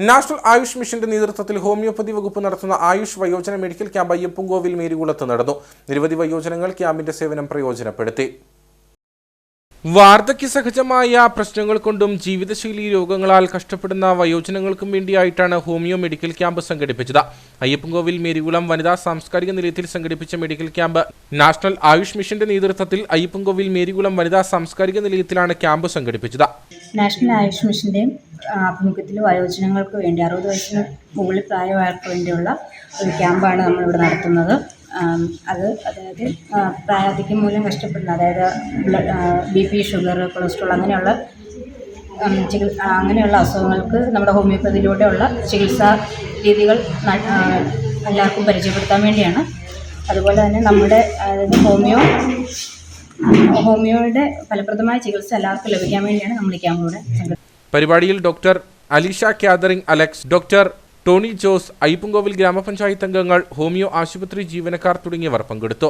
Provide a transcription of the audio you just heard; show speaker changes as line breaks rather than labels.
National Ayush മിഷന്റെ നേതൃത്വത്തിൽ homeopathy വകുപ്പ് നടത്തുന്ന ആയുഷ് വയോജന മെഡിക്കൽ ക്യാമ്പ് അയ്യപ്പൻകോവിൽ മേരികുളത്ത് നടന്നു. നിരവധി വയോജനങ്ങൾ ക്യാമ്പിന്റെ സേവനം പ്രയോജനപ്പെടുത്തി. വാർദ്ധക്യ സഹജമായ പ്രശ്നങ്ങൾ കൊണ്ടും ജീവിതശൈലി രോഗങ്ങളാൽ കഷ്ടപ്പെടുന്ന വയോജനങ്ങൾക്കും വേണ്ടിയായിട്ടാണ് ഹോമിയോ മെഡിക്കൽ ക്യാമ്പ് സംഘടിപ്പിച്ചത്. അയ്യപ്പൻകോവിൽ മേരികുളം വനിതാ സാംസ്കാരിക നിലയത്തിൽ സംഘടിപ്പിച്ച മെഡിക്കൽ ക്യാമ്പ് നാഷണൽ ആയുഷ് മിഷന്റെ നേതൃത്വത്തിൽ അയ്യപ്പൻകോവിൽ മേരികുളം വനിതാ സാംസ്കാരിക നിലയത്തിലാണ് ക്യാമ്പ് സംഘടിപ്പിച്ചത്.
നാഷണൽ ആയുഷ് മിഷന്റെ ആഭിമുഖ്യത്തിൽ വയോജനങ്ങൾക്ക് വേണ്ടി അറുപത് വയസ്സിന് മുകളിൽ പ്രായമായവർക്ക് വേണ്ടിയുള്ള ഒരു ക്യാമ്പാണ് നമ്മളിവിടെ നടത്തുന്നത്. അത് അതായത് പ്രായാധിക്യം മൂലം കഷ്ടപ്പെടുന്ന അതായത് ബി പി ഷുഗർ കൊളസ്ട്രോൾ അങ്ങനെയുള്ള ചികി- അങ്ങനെയുള്ള അസുഖങ്ങൾക്ക് നമ്മുടെ ഹോമിയോപ്പതിയിലൂടെയുള്ള ചികിത്സാ രീതികൾ എല്ലാവർക്കും പരിചയപ്പെടുത്താൻ വേണ്ടിയാണ്. അതുപോലെ തന്നെ നമ്മുടെ അതായത് ഹോമിയോ ഹോമിയോയുടെ ഫലപ്രദമായ ചികിത്സ എല്ലാവർക്കും ലഭിക്കാൻ വേണ്ടിയാണ് നമ്മൾ ഈ ക്യാമ്പിലൂടെ
പരിപാടിയിൽ doctor Alisha Catherine Alex doctor Tony Jose Ayyappancovil ഗ്രാമപഞ്ചായത്ത് അംഗങ്ങൾ ഹോമിയോ ആശുപത്രി ജീവനക്കാർ തുടങ്ങിയവർ പങ്കെടുത്തു.